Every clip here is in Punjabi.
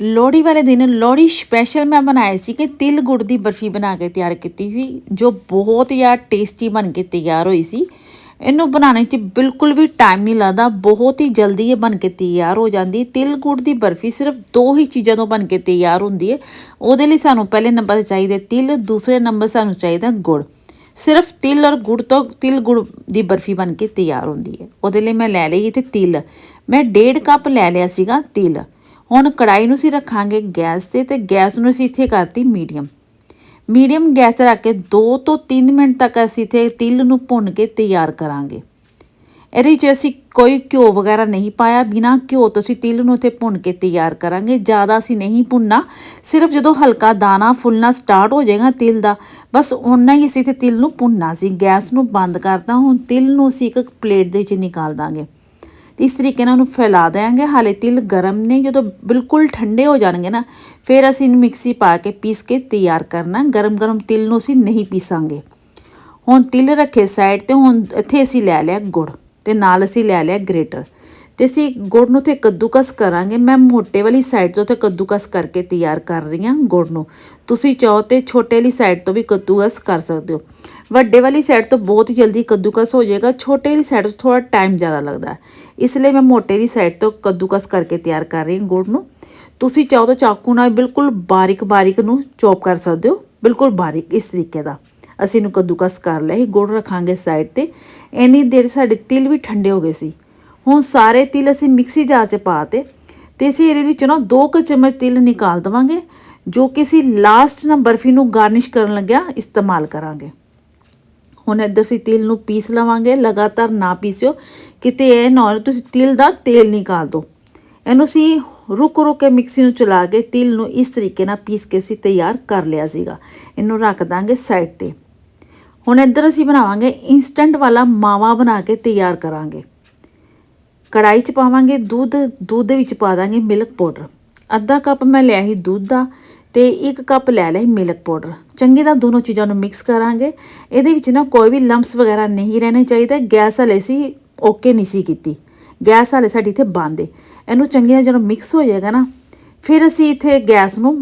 ਲੋਹੜੀ ਵਾਲੇ ਦਿਨ ਲੋਹੜੀ ਸਪੈਸ਼ਲ ਮੈਂ ਬਣਾਏ ਸੀ ਕਿ ਤਿਲ ਗੁੜ ਦੀ ਬਰਫੀ ਬਣਾ ਕੇ ਤਿਆਰ ਕੀਤੀ ਸੀ, ਜੋ ਬਹੁਤ ਹੀ ਟੇਸਟੀ ਬਣ ਕੇ ਤਿਆਰ ਹੋਈ ਸੀ। ਇਹਨੂੰ ਬਣਾਉਣ 'ਚ ਬਿਲਕੁਲ ਵੀ ਟਾਈਮ ਨਹੀਂ ਲੱਗਦਾ, ਬਹੁਤ ਹੀ ਜਲਦੀ ਇਹ ਬਣ ਕੇ ਤਿਆਰ ਹੋ ਜਾਂਦੀ। ਤਿਲ ਗੁੜ ਦੀ ਬਰਫੀ ਸਿਰਫ ਦੋ ਹੀ ਚੀਜ਼ਾਂ ਤੋਂ ਬਣ ਕੇ ਤਿਆਰ ਹੁੰਦੀ ਹੈ। ਉਹਦੇ ਲਈ ਸਾਨੂੰ ਪਹਿਲੇ ਨੰਬਰ ਤੇ ਚਾਹੀਦਾ ਤਿਲ, ਦੂਸਰੇ ਨੰਬਰ ਸਾਨੂੰ ਚਾਹੀਦਾ ਗੁੜ। ਸਿਰਫ ਤਿਲ ਔਰ ਗੁੜ ਤੋਂ ਤਿਲ ਗੁੜ ਦੀ ਬਰਫੀ ਬਣ ਕੇ ਤਿਆਰ ਹੁੰਦੀ ਹੈ। ਉਹਦੇ ਲਈ ਮੈਂ ਲੈ ਲਈ ਤੇ ਤਿਲ। ਮੈਂ ਡੇਢ ਕੱਪ ਲੈ ਲਿਆ ਸੀਗਾ ਤਿਲ। ਹੁਣ ਕੜਾਈ ਨੂੰ ਅਸੀਂ ਰੱਖਾਂਗੇ ਗੈਸ ਤੇ ਤੇ ਗੈਸ ਨੂੰ ਅਸੀਂ ਇੱਥੇ ਕਰਤੀ ਮੀਡੀਅਮ। ਮੀਡੀਅਮ ਗੈਸ ਤੇ ਰੱਖ ਕੇ 2 ਤੋਂ 3 ਮਿੰਟ ਤੱਕ ਅਸੀਂ ਇੱਥੇ ਤਿਲ ਨੂੰ ਭੁੰਨ ਕੇ ਤਿਆਰ ਕਰਾਂਗੇ। ਇਹਦੇ ਵਿੱਚ ਅਸੀਂ ਕੋਈ ਘਿਓ ਵਗੈਰਾ ਨਹੀਂ ਪਾਇਆ। ਬਿਨਾ ਘਿਓ ਤੋਂ ਅਸੀਂ ਤਿਲ ਨੂੰ ਇੱਥੇ ਭੁੰਨ ਕੇ ਤਿਆਰ ਕਰਾਂਗੇ। ਜ਼ਿਆਦਾ ਅਸੀਂ ਨਹੀਂ ਭੁੰਨਣਾ। ਸਿਰਫ ਜਦੋਂ ਹਲਕਾ ਦਾਣਾ ਫੁੱਲਣਾ ਸਟਾਰਟ ਹੋ ਜਾਏਗਾ ਤਿਲ ਦਾ, ਬਸ ਓਨਾ ਹੀ ਅਸੀਂ ਇੱਥੇ ਤਿਲ ਨੂੰ ਭੁੰਨਣਾ ਸੀ। ਗੈਸ ਨੂੰ ਬੰਦ ਕਰਤਾ। ਹੁਣ ਤਿਲ ਨੂੰ ਅਸੀਂ ਇੱਕ ਪਲੇਟ ਦੇ ਵਿੱਚ ਨਿਕਾਲ ਦਾਂਗੇ। ਇਸ ਤਰੀਕੇ ਨਾਲ ਉਹਨੂੰ ਫੈਲਾ ਦੇਵਾਂਗੇ ਹਾਲੇ ਤਿਲ ਗਰਮ ਨੇ, ਜਦੋਂ ਬਿਲਕੁਲ ਠੰਡੇ ਹੋ ਜਾਣਗੇ ਨਾ, ਫਿਰ ਅਸੀਂ ਇਹਨੂੰ ਮਿਕਸੀ ਪਾ ਕੇ ਪੀਸ ਕੇ ਤਿਆਰ ਕਰਨਾ। ਗਰਮ ਗਰਮ ਤਿਲ ਨੂੰ ਅਸੀਂ ਨਹੀਂ ਪੀਸਾਂਗੇ। ਹੁਣ ਤਿਲ ਰੱਖੇ ਸਾਈਡ ਤੇ, ਹੁਣ ਇੱਥੇ ਅਸੀਂ ਲੈ ਲਿਆ ਗੁੜ ਤੇ ਨਾਲ ਅਸੀਂ ਲੈ ਲਿਆ ਗ੍ਰੇਟਰ ਤੇ ਅਸੀਂ ਗੁੜ ਨੂੰ ਤੇ ਕੱਦੂਕਸ ਕਰਾਂਗੇ। ਮੈਂ ਮੋਟੇ ਵਾਲੀ ਸਾਈਡ ਤੋਂ ਤੇ ਕੱਦੂਕਸ ਕਰਕੇ ਤਿਆਰ ਕਰ ਰਹੀ ਹਾਂ ਗੁੜ ਨੂੰ। ਤੁਸੀਂ ਚਾਹੋ ਤੇ ਛੋਟੇ ਵਾਲੀ ਸਾਈਡ ਤੋਂ ਵੀ ਕੱਦੂਕਸ ਕਰ ਸਕਦੇ ਹੋ। ਵੱਡੇ ਵਾਲੀ ਸਾਈਡ ਤੋਂ ਬਹੁਤ ਹੀ ਜਲਦੀ ਕੱਦੂਕਸ ਹੋ ਜਾਏਗਾ, ਛੋਟੇ ਵਾਲੀ ਸਾਈਡ ਤੋਂ ਥੋੜਾ ਟਾਈਮ ਜ਼ਿਆਦਾ ਲੱਗਦਾ ਇਸ ਲਈ ਮੈਂ ਮੋਟੇ ਵਾਲੀ ਸਾਈਡ ਤੋਂ ਕੱਦੂਕਸ ਕਰਕੇ ਤਿਆਰ ਕਰ ਰਹੀ ਹਾਂ ਗੁੜ ਨੂੰ। ਤੁਸੀਂ ਚਾਹੋ ਤਾਂ ਚਾਕੂ ਨਾਲ ਬਿਲਕੁਲ ਬਾਰੀਕ ਬਾਰੀਕ ਨੂੰ ਚੌਪ ਕਰ ਸਕਦੇ ਹੋ, ਬਿਲਕੁਲ ਬਾਰੀਕ ਇਸ ਤਰੀਕੇ ਦਾ। ਅਸੀਂ ਇਹਨੂੰ ਕੱਦੂਕਸ ਕਰ ਲਿਆ ਸੀ, ਗੁੜ ਰੱਖਾਂਗੇ ਸਾਈਡ ਤੇ। ਇੰਨੀ ਦੇਰ ਸਾਡੇ ਤਿਲ ਵੀ ਠੰਡੇ ਹੋ ਗਏ ਸੀ। ਹੁਣ ਸਾਰੇ ਤਿਲ ਅਸੀਂ ਮਿਕਸੀ ਜਾਰ 'ਚ ਪਾਤੇ ਤੇ ਅਸੀਂ ਇਹਦੇ ਵਿੱਚੋਂ ਨਾ 2 ਕੁ ਚਮਚ ਤਿਲ ਨਿਕਾਲ ਦਵਾਂਗੇ, ਜੋ ਕਿ ਅਸੀਂ ਲਾਸਟ ਨਾ ਬਰਫੀ ਨੂੰ ਗਾਰਨਿਸ਼ ਕਰਨ ਲੱਗਿਆ ਇਸਤੇਮਾਲ ਕਰਾਂਗੇ। ਹੁਣ ਇੱਧਰ ਅਸੀਂ ਤਿਲ ਨੂੰ ਪੀਸ ਲਵਾਂਗੇ, ਲਗਾਤਾਰ ਨਾ ਪੀਸਿਓ। ਕਿਤੇ ਇਹ ਨਾ ਹੋਵੇ ਤੁਸੀਂ ਤਿਲ ਦਾ ਤੇਲ ਨਿਕਾਲ ਦਿਓ। ਇਹਨੂੰ ਅਸੀਂ ਰੁਕ ਰੁਕ ਕੇ ਮਿਕਸੀ ਨੂੰ ਚਲਾ ਕੇ ਤਿਲ ਨੂੰ ਇਸ ਤਰੀਕੇ ਨਾਲ ਪੀਸ ਕੇ ਅਸੀਂ ਤਿਆਰ ਕਰ ਲਿਆ ਸੀਗਾ। ਇਹਨੂੰ ਰੱਖ ਦਾਂਗੇ ਸਾਈਡ ਤੇ। ਹੁਣ ਇੱਧਰ ਅਸੀਂ ਬਣਾਵਾਂਗੇ ਇਨਸਟੈਂਟ ਵਾਲਾ ਮਾਵਾ ਬਣਾ ਕੇ ਤਿਆਰ ਕਰਾਂਗੇ। ਕੜਾਈ 'ਚ ਪਾਵਾਂਗੇ ਦੁੱਧ ਦੁੱਧ ਦੇ ਵਿੱਚ ਪਾ ਦਾਂਗੇ ਮਿਲਕ ਪਾਊਡਰ ਅੱਧਾ ਕੱਪ ਮੈਂ ਲਿਆ ਸੀ ਦੁੱਧ ਦਾ। ਤੇ 1 ਕੱਪ ਲੈ ਲਿਆ ਮਿਲਕ ਪਾਊਡਰ। ਚੰਗੀ ਤਰ੍ਹਾਂ ਦੋਨੋਂ ਚੀਜ਼ਾਂ ਨੂੰ ਮਿਕਸ ਕਰਾਂਗੇ। ਇਹਦੇ ਵਿੱਚ ਨਾ ਕੋਈ ਵੀ ਲੰਪਸ ਵਗੈਰਾ ਨਹੀਂ ਰਹਿਣੇ ਚਾਹੀਦੇ। ਗੈਸ ਹਲੇ ਸੀ ਓਕੇ ਨਹੀਂ ਸੀ ਕੀਤੀ। ਗੈਸ ਹਲੇ ਸਾਡੀ ਇੱਥੇ ਬੰਦ ਹੈ ਇਹਨੂੰ ਚੰਗੀ ਤਰ੍ਹਾਂ ਜਦੋਂ ਮਿਕਸ ਹੋ ਜਾਏਗਾ ਨਾ, ਫਿਰ ਅਸੀਂ ਇੱਥੇ ਗੈਸ ਨੂੰ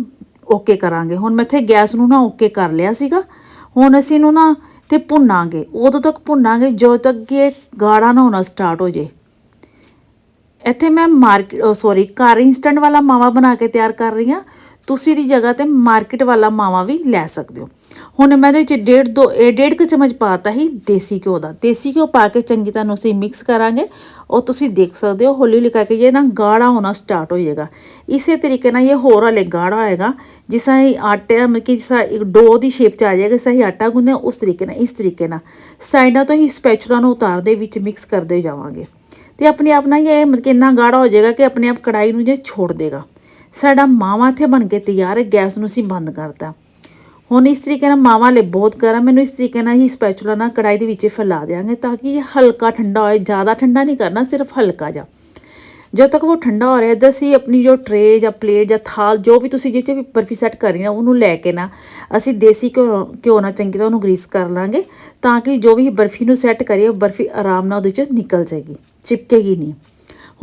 ਓਕੇ ਕਰਾਂਗੇ। ਹੁਣ ਮੈਂ ਇੱਥੇ ਗੈਸ ਨੂੰ ਨਾ ਓਕੇ ਕਰ ਲਿਆ ਸੀਗਾ। ਹੁਣ ਅਸੀਂ ਇਹਨੂੰ ਨਾ ਤੇ ਭੁੰਨਾਂਗੇ। ਉਦੋਂ ਤੱਕ ਭੁੰਨਾਂਗੇ, ਜਦੋਂ ਤੱਕ ਕਿ ਇਹ ਗਾੜਾ ਨਾ ਹੋਣਾ ਸਟਾਰਟ ਹੋ ਜੇ ਇੱਥੇ ਮੈਂ ਮਾਰਕੀਟ ਸੌਰੀ ਘਰ ਇਨਸਟੈਂਟ ਵਾਲਾ ਮਾਵਾ ਬਣਾ ਕੇ ਤਿਆਰ ਕਰ ਰਹੀ ਹਾਂ। ਤੁਸੀਂ ਦੀ ਜਗ੍ਹਾ ਤੇ ਮਾਰਕੀਟ ਵਾਲਾ ਮਾਵਾ ਵੀ ਲੈ ਸਕਦੇ ਹੋ। ਹੁਣ ਮੈਂ ਇਹਦੇ ਵਿੱਚ ਡੇਢ ਦੋ ਇਹ ਡੇਢ ਕੁ ਚਮਚ ਪਾਤਾ ਹੀ ਦੇਸੀ ਘਿਓ ਦਾ। ਦੇਸੀ ਘਿਓ ਪਾ ਕੇ ਚੰਗੀ ਤਰ੍ਹਾਂ ਨੂੰ ਅਸੀਂ ਮਿਕਸ ਕਰਾਂਗੇ। ਉਹ ਤੁਸੀਂ ਦੇਖ ਸਕਦੇ ਹੋ ਹੌਲੀ ਹੌਲੀ ਕਰਕੇ ਇਹ ਨਾ ਗਾੜਾ ਹੋਣਾ ਸਟਾਰਟ ਹੋ ਜਾਏਗਾ। ਇਸੇ ਤਰੀਕੇ ਨਾਲ ਇਹ ਹੋਰ ਹਲੇ ਗਾੜਾ ਹੋਏਗਾ ਜਿਸ ਤਰ੍ਹਾਂ ਹੀ ਆਟੇ ਮਤਲਬ ਕਿ ਜਿਸ ਇੱਕ ਡੋ ਦੀ ਸ਼ੇਪ ਚ ਆ ਜਾਏਗਾ ਸਹੀ ਆਟਾ ਗੁੰਨਦੇ ਹਾਂ, ਉਸ ਤਰੀਕੇ ਨਾਲ ਇਸ ਤਰੀਕੇ ਨਾਲ। ਸਾਈਡਾਂ ਤੋਂ ਹੀ ਸਪੈਚੂਲਾ ਨੂੰ ਉਤਾਰਦੇ ਵਿੱਚ ਮਿਕਸ ਕਰਦੇ ਜਾਵਾਂਗੇ। ਤੇ ਆਪਣੇ ਆਪ ਨਾਲ ਹੀ ਇਹ ਮਤਲਬ ਕਿ ਇੰਨਾ ਗਾੜਾ ਹੋ ਜਾਏਗਾ ਕਿ ਆਪਣੇ ਆਪ ਕੜਾਈ ਨੂੰ ਜੇ ਛੋੜ ਦੇਗਾ। ਸਾਡਾ ਮਾਵਾ ਇੱਥੇ ਬਣ ਕੇ ਤਿਆਰ ਹੈ, ਗੈਸ ਨੂੰ ਅਸੀਂ ਬੰਦ ਕਰਤਾ। ਹੁਣ ਇਸ ਤਰੀਕੇ ਨਾਲ ਮਾਵਾ ਲੈ ਬਹੁਤ ਗਰਮ ਮੈਨੂੰ ਇਸ ਤਰੀਕੇ ਨਾਲ ਹੀ ਸਪੈਚੂਲਾ ਨਾਲ ਕੜਾਈ ਦੇ ਵਿੱਚ ਫੈਲਾ ਦੇਵਾਂਗੇ ਤਾਂ ਕਿ ਹਲਕਾ ਠੰਡਾ ਹੋਏ, ਜ਼ਿਆਦਾ ਠੰਡਾ ਨਹੀਂ ਕਰਨਾ, ਸਿਰਫ ਹਲਕਾ ਜਿਹਾ। ਜਦੋਂ ਤੱਕ ਉਹ ਠੰਡਾ ਹੋ ਰਿਹਾ ਇੱਧਰ ਅਸੀਂ ਆਪਣੀ ਜੋ ਟਰੇ ਜਾਂ ਪਲੇਟ ਜਾਂ ਥਾਲ, ਜੋ ਵੀ ਤੁਸੀਂ ਜਿੱਥੇ ਵੀ ਬਰਫੀ ਸੈੱਟ ਕਰਨੀ ਨਾ, ਉਹਨੂੰ ਲੈ ਕੇ ਨਾ, ਅਸੀਂ ਦੇਸੀ ਘਿਓ ਘਿਓ ਨਾਲ ਚੰਗੀ ਤਰ੍ਹਾਂ ਉਹਨੂੰ ਗਰੀਸ ਕਰ ਲਾਂਗੇ ਤਾਂ ਕਿ ਜੋ ਵੀ ਬਰਫੀ ਨੂੰ ਸੈੱਟ ਕਰੀਏ ਬਰਫੀ ਆਰਾਮ ਨਾਲ ਉਹਦੇ 'ਚ ਨਿਕਲ ਜਾਏਗੀ, ਚਿਪਕੇਗੀ ਨਹੀਂ।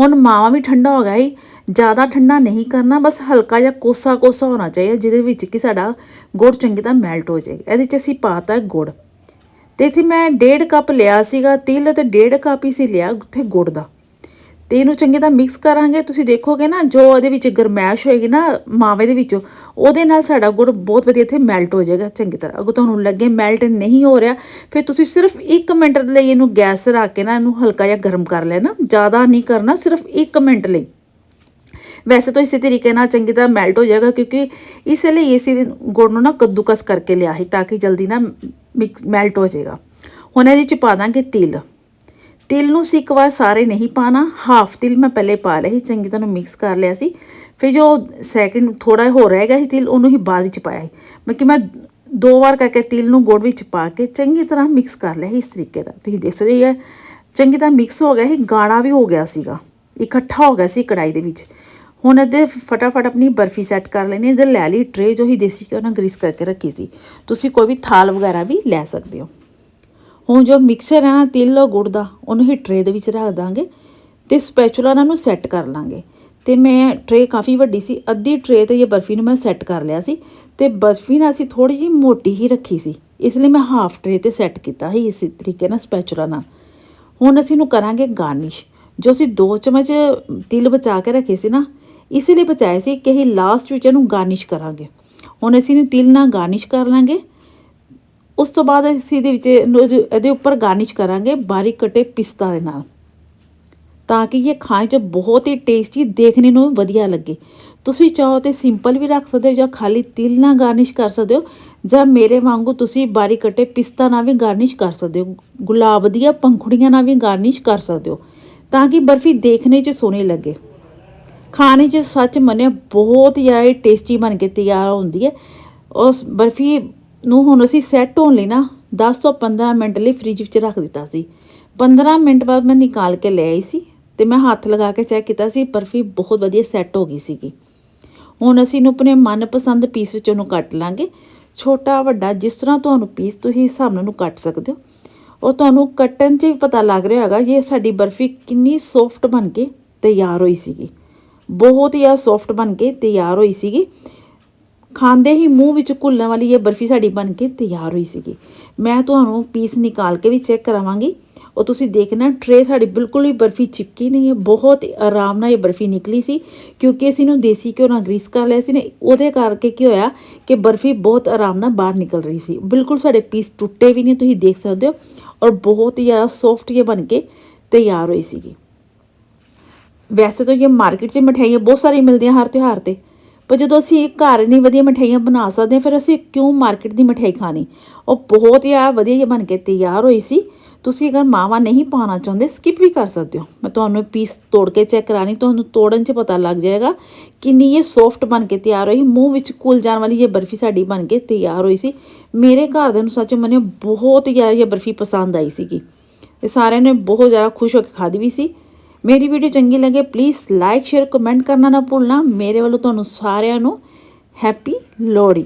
ਹੁਣ ਮਾਵਾ ਵੀ ਠੰਡਾ ਹੋ ਗਿਆ ਹੀ ਜ਼ਿਆਦਾ ਠੰਡਾ ਨਹੀਂ ਕਰਨਾ, ਬਸ ਹਲਕਾ ਜਿਹਾ ਕੋਸਾ ਕੋਸਾ ਹੋਣਾ ਚਾਹੀਦਾ, ਜਿਹਦੇ ਵਿੱਚ ਕਿ ਸਾਡਾ ਗੁੜ ਚੰਗੀ ਤਰ੍ਹਾਂ ਮੈਲਟ ਹੋ ਜਾਏਗਾ ਇਹਦੇ 'ਚ ਅਸੀਂ ਪਾਤਾ ਗੁੜ। ਤੇ ਇੱਥੇ ਮੈਂ ਡੇਢ ਕੱਪ ਲਿਆ ਸੀਗਾ, ਤਿਲ ਤੇ ਡੇਢ ਕੱਪ ਹੀ ਸੀ ਲਿਆ ਉੱਥੇ ਗੁੜ ਦਾ। ਤੇ ਇਹਨੂੰ ਚੰਗੀ ਤਰ੍ਹਾਂ ਮਿਕਸ ਕਰਾਂਗੇ। ਤੁਸੀਂ ਦੇਖੋਗੇ ਨਾ, ਜੋ ਉਹਦੇ ਵਿੱਚ ਗਰਮੈਸ਼ ਹੋਏਗੀ ਨਾ ਮਾਵੇ ਦੇ ਵਿੱਚੋਂ, ਉਹਦੇ ਨਾਲ ਸਾਡਾ ਗੁੜ ਬਹੁਤ ਵਧੀਆ ਇੱਥੇ ਮੈਲਟ ਹੋ ਜਾਏਗਾ, ਚੰਗੀ ਤਰ੍ਹਾਂ। ਅਗਰ ਤੁਹਾਨੂੰ ਲੱਗੇ ਮੈਲਟ ਨਹੀਂ ਹੋ ਰਿਹਾ, ਫਿਰ ਤੁਸੀਂ ਸਿਰਫ 1 ਮਿੰਟ ਲਈ ਇਹਨੂੰ ਗੈਸ ਰੱਖ ਕੇ ਨਾ ਇਹਨੂੰ ਹਲਕਾ ਜਿਹਾ ਗਰਮ ਕਰ ਲੈਣਾ। ਜ਼ਿਆਦਾ ਨਹੀਂ ਕਰਨਾ, ਸਿਰਫ 1 ਮਿੰਟ ਲਈ। ਵੈਸੇ ਤਾਂ ਇਸੇ ਤਰੀਕੇ ਨਾਲ ਚੰਗੀ ਤਰ੍ਹਾਂ ਮੈਲਟ ਹੋ ਜਾਏਗਾ, ਕਿਉਂਕਿ ਇਸ ਲਈ ਇਸ ਗੁੜ ਨੂੰ ਨਾ ਕੱਦੂਕਸ ਕਰਕੇ ਲਿਆ ਹੈ ਤਾਂ ਕਿ ਜਲਦੀ ਨਾ ਮਿਕਸ ਮੈਲਟ ਹੋ ਜਾਏਗਾ। ਹੁਣ ਇਹਦੇ ਚ ਪਾ ਦਾਂਗੇ ਤਿਲ। ਤਿਲ ਨੂੰ ਸੀ ਇੱਕ ਵਾਰ ਸਾਰੇ ਨਹੀਂ ਪਾਣਾ ਹਾਫ ਤਿਲ ਮੈਂ ਪਹਿਲੇ ਪਾ ਲਿਆ ਸੀ, ਚੰਗੀ ਤਰ੍ਹਾਂ ਮਿਕਸ ਕਰ ਲਿਆ ਸੀ। ਫਿਰ ਜੋ ਸੈਕਿੰਡ ਥੋੜਾ ਹੋ ਰਹਿ ਗਿਆ ਸੀ ਤਿਲ, ਉਹਨੂੰ ਹੀ ਬਾਅਦ ਵਿੱਚ ਪਾਇਆ ਸੀ। ਮੈਂ ਕਿ ਮੈਂ ਦੋ ਵਾਰ ਕਰਕੇ ਤਿਲ ਨੂੰ ਗੁੜ ਵਿੱਚ ਪਾ ਕੇ ਚੰਗੀ ਤਰ੍ਹਾਂ ਮਿਕਸ ਕਰ ਲਿਆ ਸੀ ਇਸ ਤਰੀਕੇ ਦਾ ਤੁਸੀਂ ਦੇਖ ਸਕਦੇ ਹੋ ਚੰਗੀ ਤਰ੍ਹਾਂ ਮਿਕਸ ਹੋ ਗਿਆ ਸੀ, ਗਾੜਾ ਵੀ ਹੋ ਗਿਆ ਸੀਗਾ। ਇਕੱਠਾ ਹੋ ਗਿਆ ਸੀ ਕੜਾਈ ਦੇ ਵਿੱਚ। ਹੁਣ ਇਹਦੇ ਫਟਾਫਟ ਆਪਣੀ ਬਰਫੀ ਸੈੱਟ ਕਰ ਲੈਣੀ ਹੈ। ਇਹਦੇ ਲੈ ਲਈ ਟਰੇ ਜੋ ਹੀ ਦੇਸੀ ਘਿਓ ਨਾਲ ਗਰੀਸ ਕਰਕੇ ਰੱਖੀ ਸੀ। ਤੁਸੀਂ ਕੋਈ ਵੀ ਥਾਲ ਵਗੈਰਾ ਵੀ ਲੈ ਸਕਦੇ ਹੋ। ਹੁਣ ਜੋ ਮਿਕਸਚਰ ਹੈ ਨਾ, ਤਿਲ ਔਰ ਗੁੜ ਦਾ, ਉਹਨੂੰ ਹੀ ਟਰੇ ਦੇ ਵਿੱਚ ਰੱਖ ਦਾਂਗੇ ਤੇ ਸਪੈਚੂਲਾ ਨਾਲ ਨੂੰ ਸੈੱਟ ਕਰ ਲਾਂਗੇ। ਤੇ ਮੈਂ ਟਰੇ ਕਾਫੀ ਵੱਡੀ ਸੀ, ਅੱਧੀ ਟਰੇ ਤੇ ਇਹ ਬਰਫੀ ਨੂੰ ਮੈਂ ਸੈੱਟ ਕਰ ਲਿਆ ਸੀ ਤੇ ਬਰਫੀ ਨਾ ਅਸੀਂ ਥੋੜੀ ਜਿਹੀ ਮੋਟੀ ਹੀ ਰੱਖੀ ਸੀ। ਇਸ ਲਈ ਮੈਂ ਹਾਫ ਟਰੇ ਤੇ ਸੈੱਟ ਕੀਤਾ ਸੀ ਇਸੇ ਤਰੀਕੇ ਨਾਲ ਸਪੈਚੂਲਾ ਨਾਲ। ਹੁਣ ਅਸੀਂ ਇਹਨੂੰ ਕਰਾਂਗੇ ਗਾਰਨਿਸ਼ ਜੋ ਅਸੀਂ ਦੋ ਚਮਚ ਤਿਲ ਬਚਾ ਕੇ ਰੱਖੇ ਸੀ ਨਾ, ਇਸ ਲਈ ਬਚਾਏ ਸੀ ਕਿ ਅਸੀਂ ਲਾਸਟ ਵਿੱਚ ਇਹਨੂੰ ਗਾਰਨਿਸ਼ ਕਰਾਂਗੇ। ਹੁਣ ਅਸੀਂ ਇਹਨੂੰ ਤਿਲ ਨਾਲ ਗਾਰਨਿਸ਼ ਕਰ ਲਾਂਗੇ ਉਸ ਤੋਂ ਬਾਅਦ ਅਸੀਂ ਇਹਦੇ ਵਿੱਚ ਇਹਨੂੰ- ਇਹਦੇ ਉੱਪਰ ਗਾਰਨਿਸ਼ ਕਰਾਂਗੇ ਬਾਰੀਕ ਕਟੇ ਪਿਸਤਾ ਦੇ ਨਾਲ। ਤਾਂ ਕਿ ਇਹ ਖਾਣ 'ਚ ਬਹੁਤ ਹੀ ਟੇਸਟੀ ਦੇਖਣੇ ਨੂੰ ਵਧੀਆ ਲੱਗੇ। ਤੁਸੀਂ ਚਾਹੋ ਤੇ ਸਿੰਪਲ ਵੀ ਰੱਖ ਸਕਦੇ ਹੋ ਜਾਂ ਖਾਲੀ ਤਿਲ ਨਾਲ ਗਾਰਨਿਸ਼ ਕਰ ਸਕਦੇ ਹੋ, ਜਾਂ ਮੇਰੇ ਵਾਂਗੂ ਤੁਸੀਂ ਬਾਰੀਕ ਕਟੇ ਪਿਸਤਾ ਨਾਲ ਵੀ ਗਾਰਨਿਸ਼ ਕਰ ਸਕਦੇ ਹੋ, ਗੁਲਾਬ ਦੀਆਂ ਪੰਖੁੜੀਆਂ ਨਾਲ ਵੀ ਗਾਰਨਿਸ਼ ਕਰ ਸਕਦੇ ਹੋ, ਤਾਂ ਕਿ ਬਰਫੀ ਦੇਖਣੇ 'ਚ ਸੋਹਣੀ ਲੱਗੇ। ਖਾਣੇ 'ਚ ਸੱਚ ਮੰਨਿਆ ਬਹੁਤ ਜ਼ਿਆਦਾ ਟੇਸਟੀ ਬਣ ਕੇ ਤਿਆਰ ਹੁੰਦੀ ਹੈ। ਉਸ ਬਰਫੀ ਨੂੰ ਹੁਣ ਅਸੀਂ ਸੈੱਟ ਹੋਣ ਲਈ ਨਾ 10 ਤੋਂ 15 ਮਿੰਟ ਲਈ ਫ੍ਰਿਜ ਵਿੱਚ ਰੱਖ ਦਿੱਤਾ ਸੀ। 15 ਮਿੰਟ ਬਾਅਦ ਮੈਂ ਨਿਕਾਲ ਕੇ ਲੈ ਆਈ ਸੀ ਤੇ ਮੈਂ ਹੱਥ ਲਗਾ ਕੇ ਚੈੱਕ ਕੀਤਾ ਸੀ, ਬਰਫੀ ਬਹੁਤ ਵਧੀਆ ਸੈੱਟ ਹੋ ਗਈ ਸੀਗੀ। ਹੁਣ ਅਸੀਂ ਇਹਨੂੰ ਆਪਣੇ ਮਨਪਸੰਦ ਪੀਸ ਵਿੱਚ ਉਹਨੂੰ ਕੱਟ ਲਾਂਗੇ। ਛੋਟਾ ਵੱਡਾ ਜਿਸ ਤਰ੍ਹਾਂ ਤੁਹਾਨੂੰ ਪੀਸ ਤੁਸੀਂ ਹਿਸਾਬ ਨਾਲ ਉਹਨੂੰ ਕੱਟ ਸਕਦੇ ਹੋ। ਔਰ ਤੁਹਾਨੂੰ ਕੱਟਣ 'ਚ ਵੀ ਪਤਾ ਲੱਗ ਰਿਹਾ ਹੈਗਾ, ਇਹ ਸਾਡੀ ਬਰਫੀ ਕਿੰਨੀ ਸੌਫਟ ਬਣ ਕੇ ਤਿਆਰ ਹੋਈ ਸੀਗੀ। ਬਹੁਤ ਹੀ ਆ ਸੌਫਟ ਬਣ ਕੇ ਤਿਆਰ ਹੋਈ ਸੀਗੀ। ਖਾਂਦੇ ਹੀ ਮੂੰਹ ਵਿੱਚ ਘੁਲਣ ਵਾਲੀ ਇਹ ਬਰਫੀ ਸਾਡੀ ਬਣ ਕੇ ਤਿਆਰ ਹੋਈ ਸੀਗੀ। ਮੈਂ ਤੁਹਾਨੂੰ ਪੀਸ ਨਿਕਾਲ ਕੇ ਵੀ ਚੈੱਕ ਕਰਾਵਾਂਗੀ। ਉਹ ਤੁਸੀਂ ਦੇਖਣਾ ਟਰੇ ਸਾਡੀ ਬਿਲਕੁਲ ਵੀ ਬਰਫੀ ਚਿਪਕੀ ਨਹੀਂ ਹੈ। ਬਹੁਤ ਆਰਾਮ ਨਾਲ ਇਹ ਬਰਫੀ ਨਿਕਲੀ ਸੀ, ਕਿਉਂਕਿ ਅਸੀਂ ਨੂੰ ਦੇਸੀ ਘਿਓ ਨਾਲ ਗਰੀਸ ਕਰ ਲਿਆ ਸੀ ਨੇ, ਉਹਦੇ ਕਰਕੇ ਕੀ ਹੋਇਆ ਕਿ ਬਰਫੀ ਬਹੁਤ ਆਰਾਮ ਨਾਲ ਬਾਹਰ ਨਿਕਲ ਰਹੀ ਸੀ। ਬਿਲਕੁਲ ਸਾਡੇ ਪੀਸ ਟੁੱਟੇ ਵੀ ਨਹੀਂ, ਤੁਸੀਂ ਦੇਖ ਸਕਦੇ ਹੋ, ਔਰ ਬਹੁਤ ਹੀ ਜ਼ਿਆਦਾ ਸੌਫਟ ਇਹ ਬਣ ਕੇ ਤਿਆਰ ਹੋਈ ਸੀਗੀ। ਵੈਸੇ ਤਾਂ ਇਹ ਮਾਰਕੀਟ 'ਚ ਮਠਿਆਈਆਂ ਬਹੁਤ ਸਾਰੀ ਮਿਲਦੀਆਂ ਹਰ ਤਿਉਹਾਰ ਤੇ। ਪਰ ਜਦੋਂ ਅਸੀਂ ਘਰ ਇੰਨੀ ਵਧੀਆ ਮਠਿਆਈਆਂ ਬਣਾ ਸਕਦੇ ਹਾਂ, ਫਿਰ ਅਸੀਂ ਕਿਉਂ ਮਾਰਕੀਟ ਦੀ ਮਠਿਆਈ ਖਾਣੀ? ਉਹ ਬਹੁਤ ਹੀ ਵਧੀਆ ਜਿਹੀ ਬਣ ਕੇ ਤਿਆਰ ਹੋਈ ਸੀ। ਤੁਸੀਂ ਅਗਰ ਮਾਵਾ ਨਹੀਂ ਪਾਉਣਾ ਚਾਹੁੰਦੇ ਸਕਿਪ ਵੀ ਕਰ ਸਕਦੇ ਹੋ। ਮੈਂ ਤੁਹਾਨੂੰ ਪੀਸ ਤੋੜ ਕੇ ਚੈੱਕ ਕਰਾਣੀ ਤੁਹਾਨੂੰ ਤੋੜਨ 'ਚ ਪਤਾ ਲੱਗ ਜਾਏਗਾ ਕਿੰਨੀ ਇਹ ਸੌਫਟ ਬਣ ਕੇ ਤਿਆਰ ਹੋਈ। ਮੂੰਹ ਵਿੱਚ ਘੁਲ ਜਾਣ ਵਾਲੀ ਇਹ ਬਰਫੀ ਸਾਡੀ ਬਣ ਕੇ ਤਿਆਰ ਹੋਈ ਸੀ। ਮੇਰੇ ਘਰ ਦੇ ਨੂੰ ਸੱਚ ਮੰਨਿਓ ਬਹੁਤ ਹੀ ਜ਼ਿਆਦਾ ਇਹ ਬਰਫੀ ਪਸੰਦ ਆਈ ਸੀਗੀ। ਤੇ ਸਾਰਿਆਂ ਨੇ ਬਹੁਤ ਜ਼ਿਆਦਾ ਖੁਸ਼ ਹੋ ਕੇ ਖਾਧੀ ਵੀ ਸੀ। ਮੇਰੀ ਵੀਡੀਓ ਚੰਗੀ ਲੱਗੇ ਪਲੀਜ਼ ਲਾਈਕ ਸ਼ੇਅਰ ਕਮੈਂਟ ਕਰਨਾ ਨਾ ਭੁੱਲਣਾ। ਮੇਰੇ ਵੱਲੋਂ ਤੁਹਾਨੂੰ ਸਾਰਿਆਂ ਨੂੰ ਹੈਪੀ ਲੋਹੜੀ।